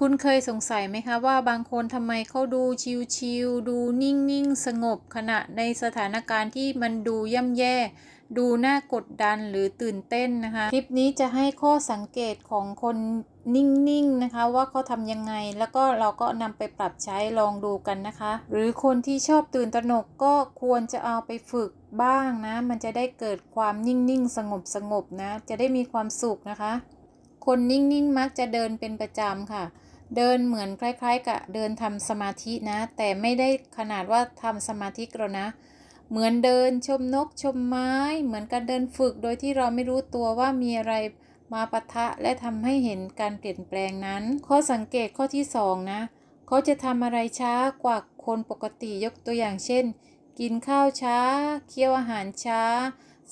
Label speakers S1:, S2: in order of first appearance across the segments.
S1: คุณเคยสงสัยไหมคะว่าบางคนทำไมเขาดูชิลๆดูนิ่งๆ สงบขณะในสถานการณ์ที่มันดูย่ำแย่ ดูน่ากดดันหรือตื่นเต้นนะคะ คลิปนี้จะให้ข้อสังเกตของคนนิ่งๆนะคะ ว่าเขาทำยังไง แล้วก็เราก็นำไปปรับใช้ลองดูกันนะคะ หรือคนที่ชอบตื่นตระหนกก็ควรจะเอาไปฝึกบ้างนะ มันจะได้เกิดความนิ่งๆ สงบๆนะ จะได้มีความสุขนะคะ คนนิ่งๆ มักจะเดินเป็นประจำค่ะ เดินเหมือนคล้ายๆ กับเดินทำสมาธินะ แต่ไม่ได้ขนาดว่าทำสมาธิหรอกนะ เหมือนเดินชมนกชมไม้ เหมือนการเดินฝึกโดยที่เราไม่รู้ตัวว่ามีอะไรมาปะทะและทำให้เห็นการเปลี่ยนแปลงนั้น ข้อสังเกตข้อที่สองนะเขาจะทำอะไรช้ากว่าคนปกติยกตัวอย่างเช่น กินข้าวช้า เคี้ยวอาหารช้า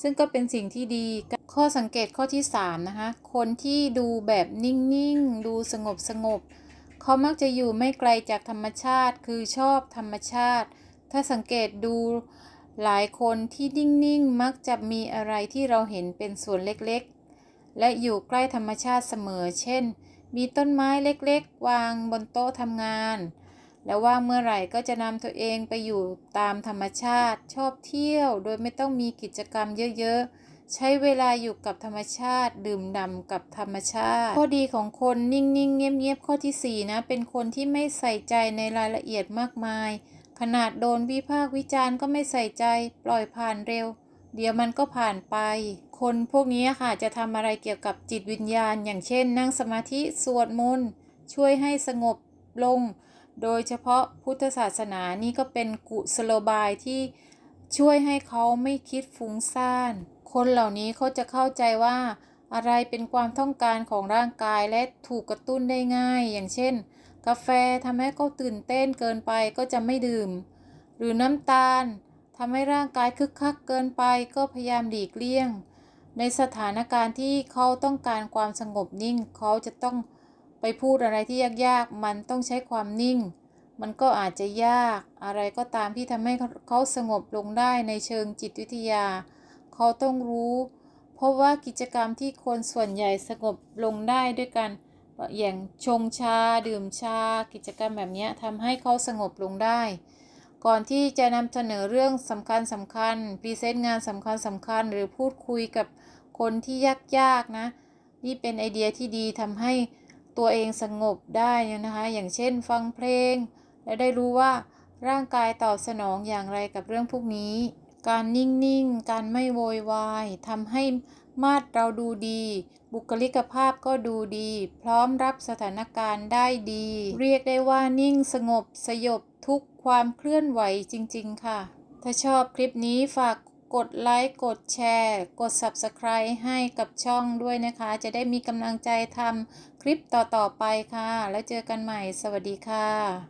S1: ซึ่งก็เป็นสิ่งที่ดี ข้อสังเกตข้อที่3นะคะคนที่ดูแบบนิ่งๆ ดูสงบสงบ เขามักจะอยู่ไม่ไกลจากธรรมชาติ คือชอบธรรมชาติ ถ้าสังเกตดูหลายคนที่นิ่งๆ มักจะมีอะไรที่เราเห็นเป็นส่วนเล็กๆ และอยู่ใกล้ธรรมชาติเสมอ เช่น มีต้นไม้เล็กๆ วางบนโต๊ะทำงาน แล้วว่างเมื่อไหร่ก็จะนำตัวเองไปอยู่ตามธรรมชาติ ชอบเที่ยว โดยไม่ต้องมีกิจกรรมเยอะๆ ใช้เวลาอยู่กับธรรมชาติ ดื่มด่ำกับธรรมชาติ ข้อดีของคนนิ่งๆ เงียบๆ ข้อที่ 4 นะ เป็นคนที่ไม่ใส่ใจในรายละเอียดมากมาย ขนาดโดนวิพากษ์วิจารณ์ก็ไม่ใส่ใจ ปล่อยผ่านเร็ว เดี๋ยวมันก็ผ่านไป คนพวกนี้ค่ะจะทำอะไรเกี่ยวกับจิตวิญญาณ อย่างเช่น นั่งสมาธิสวดมนต์ช่วยให้สงบลง โดยเฉพาะพุทธศาสนานี่ก็เป็นกุศโลบายที่ช่วยให้เขาไม่คิดฟุ้งซ่าน คนเหล่านี้เขาจะเข้าใจว่าอะไรเป็นความต้องการของร่างกายและถูกกระตุ้นได้ง่าย อย่างเช่น กาแฟทำให้เขาตื่นเต้นเกินไปก็จะไม่ดื่ม หรือน้ำตาลทำให้ร่างกายคึกคักเกินไปก็พยายามหลีกเลี่ยง ในสถานการณ์ที่เขาต้องการความสงบนิ่ง เขาจะต้องไปพูดอะไรที่ยากๆ มันต้องใช้ความนิ่ง มันก็อาจจะยากอะไรก็ตามที่ทำให้เขาสงบลงได้ในเชิงจิตวิทยา เขาต้องรู้ เพราะว่ากิจกรรมที่คนส่วนใหญ่สงบลงได้ด้วยกันอย่างชงชา ดื่มชา กิจกรรมแบบนี้ทำให้เขาสงบลงได้ ก่อนที่จะนำเสนอเรื่องสำคัญสำคัญพรีเซนต์งานสำคัญสำคัญหรือพูดคุยกับคนที่ยากๆนะ นี่เป็นไอเดียที่ดีทำให้ตัวเองสงบได้นะคะ อย่างเช่นฟังเพลง และได้รู้ว่าร่างกายตอบสนองอย่างไรกับเรื่องพวกนี้ การนิ่งๆ การไม่โวยวายทำให้มาดเราดูดี บุคลิกภาพก็ดูดี พร้อมรับสถานการณ์ได้ดี เรียกได้ว่านิ่งสงบสยบทุกความเคลื่อนไหวจริง ๆ ค่ะ ถ้าชอบคลิปนี้ฝากกดไลค์ กดแชร์ กด Subscribe ให้กับช่องด้วยนะคะ จะได้มีกำลังใจทำคลิปต่อ ๆ ไปค่ะ แล้วเจอกันใหม่ สวัสดีค่ะ